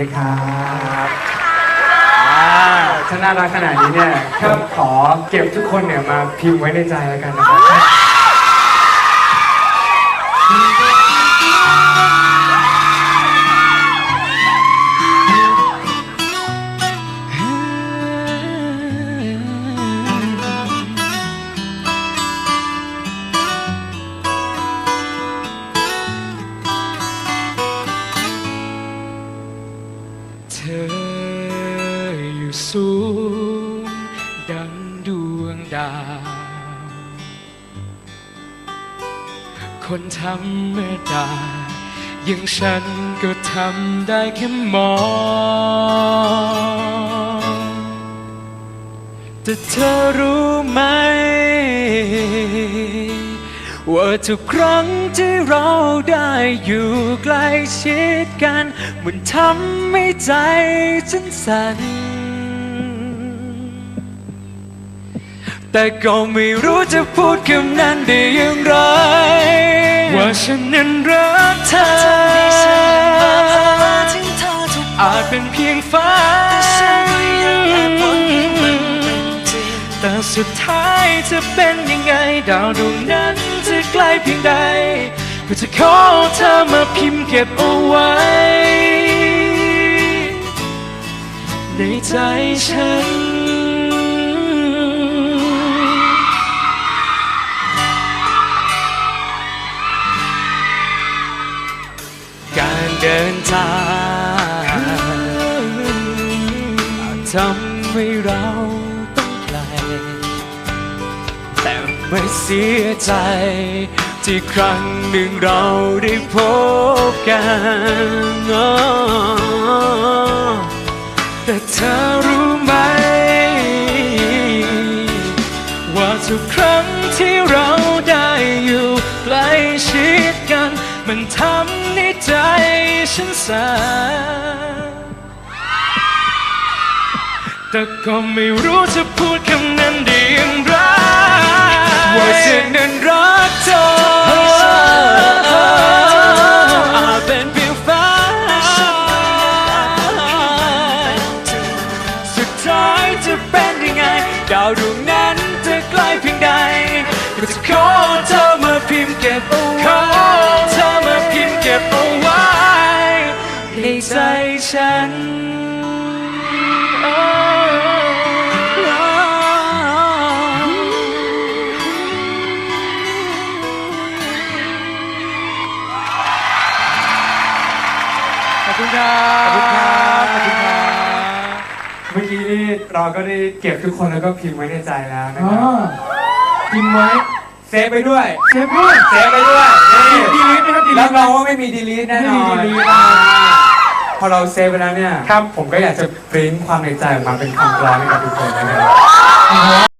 นะครับอ่าถ้าน่ารักขนาดนี้เนี่ยก็ขอเก็บทุกคนเนี่ยมาพิมพ์ไว้ในใจแล้วกันนะครับ ออยู่สูง ดังดวงดาว คนธรรมดาอย่างฉันก็ทำได้แค่มอง แต่เธอรู้ไหม ว่าทุกครั้งที่เราได้อยู่ใกล้ชิดกัน มันทำให้ใจฉันสั่น แต่ก็ไม่รู้จะพูดคำนั้นได้อย่างไร ว่าฉันนั้นรักเธอถึงเธอทุกอาจเป็นเพียงฝันฉันก็ยังแอบหวังให้มันเป็นจริง แต่สุดท้ายจะเป็นยังไง ดาวดวงนั้นจะใกล้เพียงใดก็จะขอเธอมาพิมพ์เก็บเอาไว้ ในใจฉัน การเดินทางทำให้เรา ไม่เสียใจ ที่ครั้งหนึ่งเราได้พบกัน แต่เธอรู้ไหม ว่าทุกครั้งที่เราได้อยู่ใกล้ชิดกัน มันทำให้ใจฉันสั่นแต่ก็ไม่รู้จะพูดคำนั้นได้อย่างไร ว่าฉันนั้นรักเธออาจเป็นเพียงฝันสุดท้ายจะเป็นยังไง ดาวดวงนั้นจะใกล้เพียงใดก็จะขอเธอมาพิมพ์เก็บเอาไว้ขอเธอมาพิมพ์เก็บเอาไว้ในใจฉัน คุณครับขอบคุณครับขอบคุณครับเมื่อกี้นี่เราก็ได้เก็บทุกคนแล้วก็พิมพ์ไว้ในใจแล้วนะอ๋คอรับ พิมพ์ไว้เซฟไปด้วยเซฟด้วยเซฟไปด้วยนี่ดีลิทนะครับดีลิรับทรองว่าไม่มีดีลีทแน่นอนไม่มี delete อ่าพอเราเซฟไปแล้วเนี่ย ครับ ผมก็อยากจะปริ้นความในใจออกมาเป็นคำกลอนให้กับทุกคนนะครับ